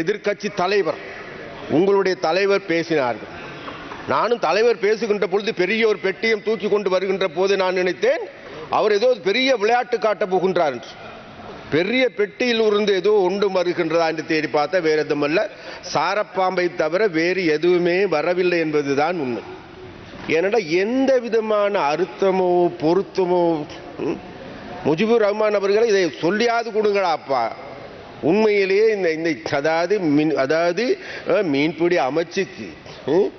எதிர்க்கட்சி தலைவர். உங்களுடைய தலைவர் பேசினார்கள். நானும் தலைவர் பேசுகின்ற பொழுது பெரிய ஒரு பெட்டியம் தூக்கி கொண்டு வருகின்ற போது நான் நினைத்தேன் அவர் ஏதோ பெரிய விளையாட்டு காட்டப் போகின்றார் என்று. பெரிய பெட்டியில் இருந்து ஏதோ ஒன்று வருகின்றதா என்று தேடி பார்த்தா வேற எதுவுமல்ல சாரப்பாம்பை தவிர வேறு எதுவுமே வரவில்லை என்பதுதான் உண்மை. ஏனென்றா எந்த விதமான அர்த்தமோ பொருத்தமோ முஜிபுர் ரஹ்மான் அவர்களை இதை சொல்லியாது கொடுங்கடா அப்பா? உண்மையிலேயே இந்த இந்த அதாவது மீன் அதாவது மீன்பிடி அமைச்சுக்கு ம்,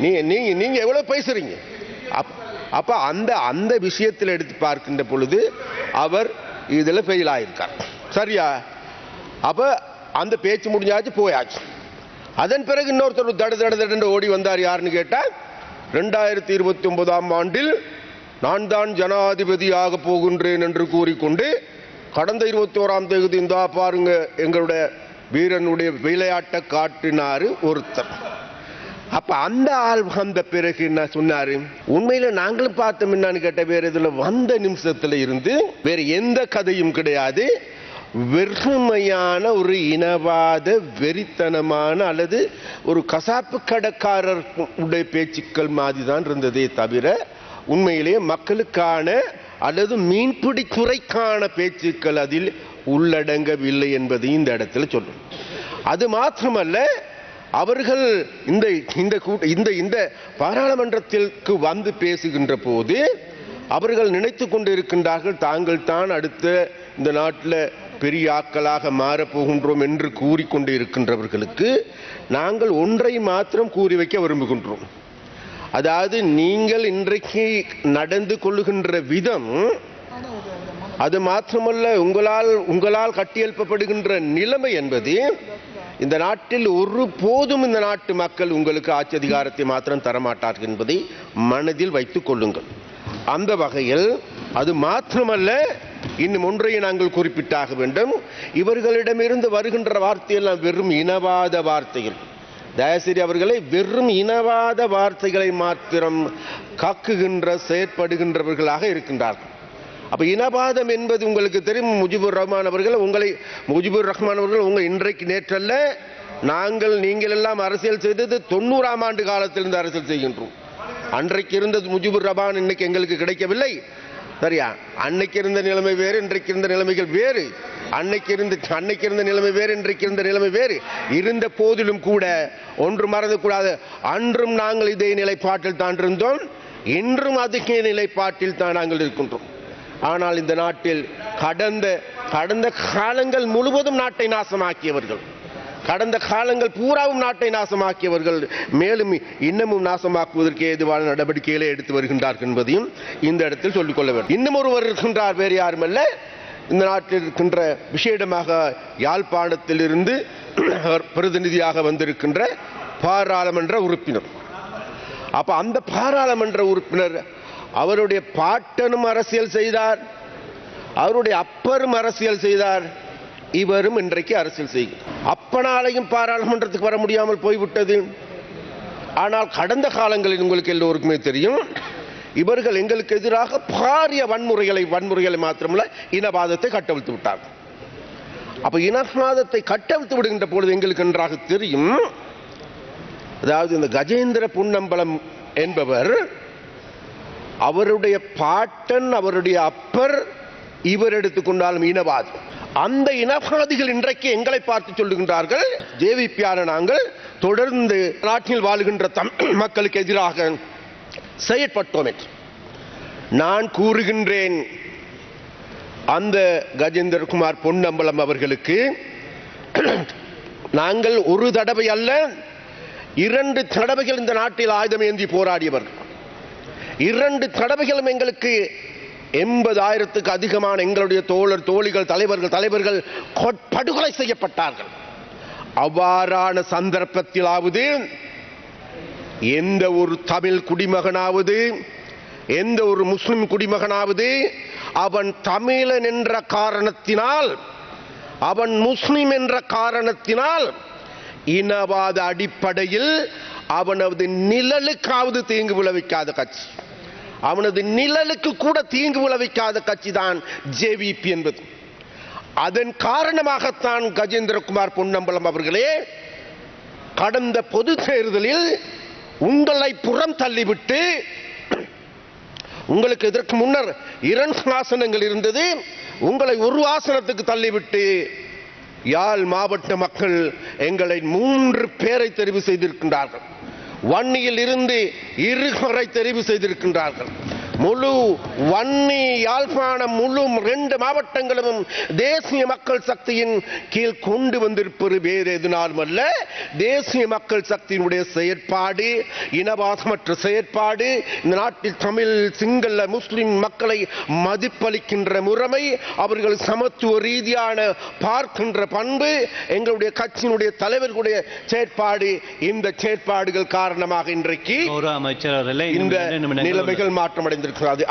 நீங்கள் நீங்க நீங்க எவ்வளவு பேசுறீங்க? அப் அப்ப அந்த அந்த விஷயத்தில் எடுத்து பார்க்கின்ற பொழுது அவர் இதுல ஃபெயில் ஆயிருக்கார். சரியா? அப்ப அந்த பேச்சு முடிஞ்சாச்சு போயாச்சு. அதன் பிறகு இன்னொருத்தர் தட தட தடன்னு ஓடி வந்தார் யாருன்னு கேட்டா ரெண்டாயிரத்தி இருபத்தி ஒன்பதாம் ஆண்டில் நான் தான் ஜனாதிபதியாக போகின்றேன் என்று கூறிக்கொண்டு கடந்த இருபத்தி ஓராம் தேதி இந்தா பாருங்க எங்களுடைய வீரனுடைய விளையாட்டை காட்டினாரு ஒருத்தர். அப்ப அந்த ஆள் வந்த பிறகு என்ன சொன்னாரு? உண்மையில நாங்களும் பார்த்தோம் என்னன்னு கேட்ட வேற இதுல வந்த நிமிஷத்துல இருந்து வேற எந்த கதையும் கிடையாது. வெறுமையான ஒரு இனவாத வெறித்தனமான அல்லது ஒரு கசாப்பு கடைக்காரர் உடைய பேச்சுக்கள் மாதிரி தான் இருந்ததே தவிர உண்மையிலேயே மக்களுக்கான அல்லது மீன்பிடி துறைக்கான பேச்சுக்கள் அதில் உள்ளடங்கவில்லை என்பதையும் இந்த இடத்துல சொல்லும் அது மாத்திரமல்ல அவர்கள் இந்த இந்த கூட்ட- இந்த இந்த பாராளுமன்றத்திற்கு வந்து பேசுகின்ற போது அவர்கள் நினைத்து கொண்டிருக்கின்றார்கள் தாங்கள் தான் அடுத்த இந்த நாட்டில் பெரிய ஆக்களாக மாறப்போகின்றோம் என்று கூறிக்கொண்டு இருக்கின்றவர்களுக்கு நாங்கள் ஒன்றை மாத்திரம் கூறி வைக்க விரும்புகின்றோம். அதாவது நீங்கள் இன்றைக்கு நடந்து கொள்ளுகின்ற விதம் அது மாத்திரமல்ல உங்களால் உங்களால் கட்டியெழுப்பப்படுகின்ற நிலைமை என்பது இந்த நாட்டில் ஒரு போதும் இந்த நாட்டு மக்கள் உங்களுக்கு ஆட்சி அதிகாரத்தை மாத்திரம் தரமாட்டார்கள் என்பதை மனதில் வைத்துக் கொள்ளுங்கள். அந்த வகையில் அது மாத்திரமல்ல இன்னும் ஒன்றையை நாங்கள் குறிப்பிட்டாக வேண்டும். இவர்களிடமிருந்து வருகின்ற வார்த்தையெல்லாம் வெறும் இனவாத வார்த்தைகள். தயசிரி அவர்களை வெறும் இனவாத வார்த்தைகளை மாத்திரம் காக்குகின்ற செயற்படுகின்றவர்களாக இருக்கின்றார்கள். அப்போ இனவாதம் என்பது உங்களுக்கு தெரியும் முஜிபுர் ரஹ்மான் அவர்கள் உங்களை முஜிபுர் ரஹ்மான் அவர்கள் உங்கள் இன்றைக்கு நேற்றல்ல நாங்கள் நீங்கள் எல்லாம் அரசியல் செய்தது தொண்ணூறாம் ஆண்டு காலத்திலிருந்து அரசியல் செய்கின்றோம். அன்றைக்கு இருந்தது முஜிபுர் ரஹ்மான் இன்னைக்கு எங்களுக்கு கிடைக்கவில்லை. சரியா? அன்னைக்கு இருந்த நிலைமை வேறு இன்றைக்கு இருந்த நிலைமைகள் வேறு. அன்னைக்கு இருந்து அன்னைக்கு இருந்த நிலைமை வேறு இன்றைக்கு இருந்த நிலைமை வேறு. இருந்த போதிலும் கூட ஒன்று மறந்து கூடாது. அன்றும் நாங்கள் இதே நிலைப்பாட்டில் தான் இருந்தோம். இன்றும் அதுக்கே நிலைப்பாட்டில் தான் நாங்கள் இருக்கின்றோம். ஆனால் இந்த நாட்டில் கடந்த கடந்த காலங்கள் முழுவதும் நாட்டை நாசமாக்கியவர்கள். கடந்த காலங்கள் பூராவும் நாட்டை நாசமாக்கியவர்கள். மேலும் இன்னமும் நாசமாக்குவதற்கு ஏதுவான நடவடிக்கைகளை எடுத்து வருகின்றார்கள் என்பதையும் இந்த இடத்தில் சொல்லிக்கொள்ள வேண்டும். இன்னும் ஒருவர் இருக்கின்றார் வேறு யாருமல்ல. இந்த நாட்டில் இருக்கின்ற விசேடமாக யாழ்ப்பாணத்திலிருந்து அவர் பிரதிநிதியாக வந்திருக்கின்ற பாராளுமன்ற உறுப்பினர். அப்ப அந்த பாராளுமன்ற உறுப்பினர் அவருடைய பாட்டனும் அரசியல் செய்தார். அவருடைய அப்பரும் அரசியல் செய்தார். இவரும் இன்றைக்கு அரசியல் செய்கிறார். அப்பனாலையும் பாராளுமன்றத்துக்கு வர முடியாமல் போய்விட்டது. ஆனால் கடந்த காலங்களில் உங்களுக்கு எல்லோருக்குமே தெரியும் இவர்கள் எங்களுக்கு எதிராக பாரிய வன்முறைகளை வன்முறைகளை மாத்திரமல்ல இனவாதத்தை கட்டவிழ்த்து விட்டார்கள் அப்ப இனவாதத்தை கட்டவிழ்த்து விடுகின்ற பொழுது எங்களுக்கு நன்றாக தெரியும் அதாவது இந்த கஜேந்திர புன்னம்பலம் என்பவர் அவருடைய பாட்டன் அவருடைய அப்பர் இவர் எடுத்துக்கொண்டாலும் இனவாதி அந்த இனவாதிகள் இன்றைக்கு எங்களை பார்த்து சொல்லுகின்றார்கள் ஜேவிபியான நாங்கள் தொடர்ந்து நாட்டில் வாழுகின்ற தமிழ் மக்களுக்கு எதிராக செயற்பட்டோம் என்று நான் கூறுகின்றேன் அந்த கஜேந்திரகுமார் பொன்னம்பலம் அவர்களுக்கு. நாங்கள் ஒரு தடவை அல்ல இரண்டு தடவைகள் இந்த நாட்டில் ஆயுதம் ஏந்தி போராடியவர். இரண்டு தடவைகளும் எங்களுக்கு எண்பதாயிரத்துக்கு அதிகமான எங்களுடைய தோழர் தோழிகள் தலைவர்கள் தலைவர்கள் கொட்- படுகொலை செய்யப்பட்டார்கள். அவ்வாறான சந்தர்ப்பத்திலாவது எந்த ஒரு தமிழ் குடிமகனாவது எந்த ஒரு முஸ்லிம் குடிமகனாவது அவன் தமிழன் என்ற காரணத்தினால் அவன் முஸ்லிம் என்ற காரணத்தினால் இனவாத அடிப்படையில் அவனது நிழலுக்காவது தீங்கு விளைவிக்காத கட்சி. அவனது நிழலுக்கு கூட தீங்கு விளைவிக்காத கட்சி தான் ஜேவிபி என்பது. அதன் காரணமாகத்தான் கஜேந்திரகுமார் பொன்னம்பலம் அவர்களே கடந்த பொது தேர்தலில் உங்களை புறம் தள்ளிவிட்டு உங்களுக்கு இதற்கு முன்னர் இரண்டு ஆசனங்கள் இருந்தது உங்களை ஒரு ஆசனத்துக்கு தள்ளிவிட்டு யாழ் மாவட்ட மக்கள் எங்களை மூன்று பேரை தெரிவு செய்திருக்கின்றார்கள். வன்னியில் இருந்து இருவரை தெரிவு செய்திருக்கின்றார்கள். முழு வன்னி யாழ்ப்பாணம் முழு ரெண்டு மாவட்டங்களும் தேசிய மக்கள் சக்தியின் கீழ் கொண்டு வந்திருப்பது வேறு எதுனாலும் அல்ல. தேசிய மக்கள் சக்தியினுடைய செயற்பாடு இனவாசமற்ற செயற்பாடு இந்த நாட்டில் தமிழ் சிங்கள முஸ்லிம் மக்களை மதிப்பளிக்கின்ற முறைமை அவர்கள் சமத்துவ ரீதியான பார்க்கின்ற பண்பு எங்களுடைய கட்சியினுடைய தலைவர்களுடைய செயற்பாடு இந்த செயற்பாடுகள் காரணமாக இன்றைக்கு இந்த இரண்டு நிமிடங்கள் andere Frage.